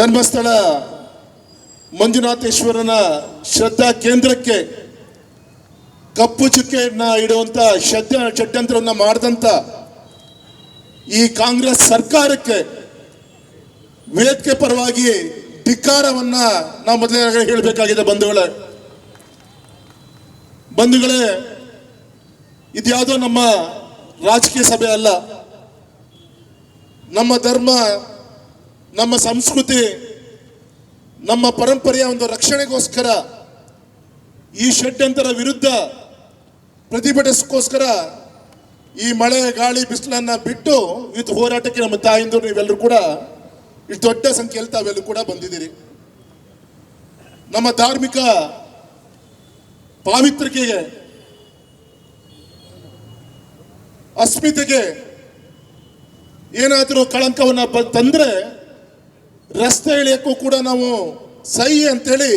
ಧರ್ಮಸ್ಥಳ ಮಂಜುನಾಥೇಶ್ವರನ ಶ್ರದ್ಧಾ ಕೇಂದ್ರಕ್ಕೆ ಕಪ್ಪು ಚುಕ್ಕೆಯನ್ನ ಇಡುವಂತ ಷಡ್ಯ ಷಡ್ಯಂತ್ರವನ್ನ ಮಾಡಿದಂತ ಈ ಕಾಂಗ್ರೆಸ್ ಸರ್ಕಾರಕ್ಕೆ ವೇದಿಕೆ ಪರವಾಗಿ ಧಿಕ್ಕಾರವನ್ನ ನಾವು ಮೊದಲೇ ಹೇಳಬೇಕಾಗಿದೆ ಬಂಧುಗಳೇ. ಬಂಧುಗಳೇ, ಇದ್ಯಾವುದೋ ನಮ್ಮ ರಾಜಕೀಯ ಸಭೆ ಅಲ್ಲ. ನಮ್ಮ ಧರ್ಮ ನಮ್ಮ ಸಂಸ್ಕೃತಿ, ನಮ್ಮ ಪರಂಪರೆಯ ಒಂದು ರಕ್ಷಣೆಗೋಸ್ಕರ, ಈ ಷಡ್ಯಂತರ ವಿರುದ್ಧ ಪ್ರತಿಭಟಿಸೋಸ್ಕರ ಈ ಮಳೆ, ಗಾಳಿ, ಬಿಸಿಲನ್ನು ಬಿಟ್ಟು ಇವತ್ತು ಹೋರಾಟಕ್ಕೆ ನಮ್ಮ ತಾಯಿಂದರು, ನೀವೆಲ್ಲರೂ ಕೂಡ ಇಷ್ಟು ದೊಡ್ಡ ಸಂಖ್ಯೆಯಲ್ಲಿ ತಾವೆಲ್ಲರೂ ಕೂಡ ಬಂದಿದ್ದೀರಿ. ನಮ್ಮ ಧಾರ್ಮಿಕ ಪಾವಿತ್ರಿಕೆಗೆ ಅಸ್ಮಿತೆಗೆ ಏನಾದರೂ ಕಳಂಕವನ್ನು ತಂದ್ರೆ ರಸ್ತೆ ಇಳಿಯಕ್ಕೂ ಕೂಡ ನಾವು ಸಹಿ ಅಂತೇಳಿ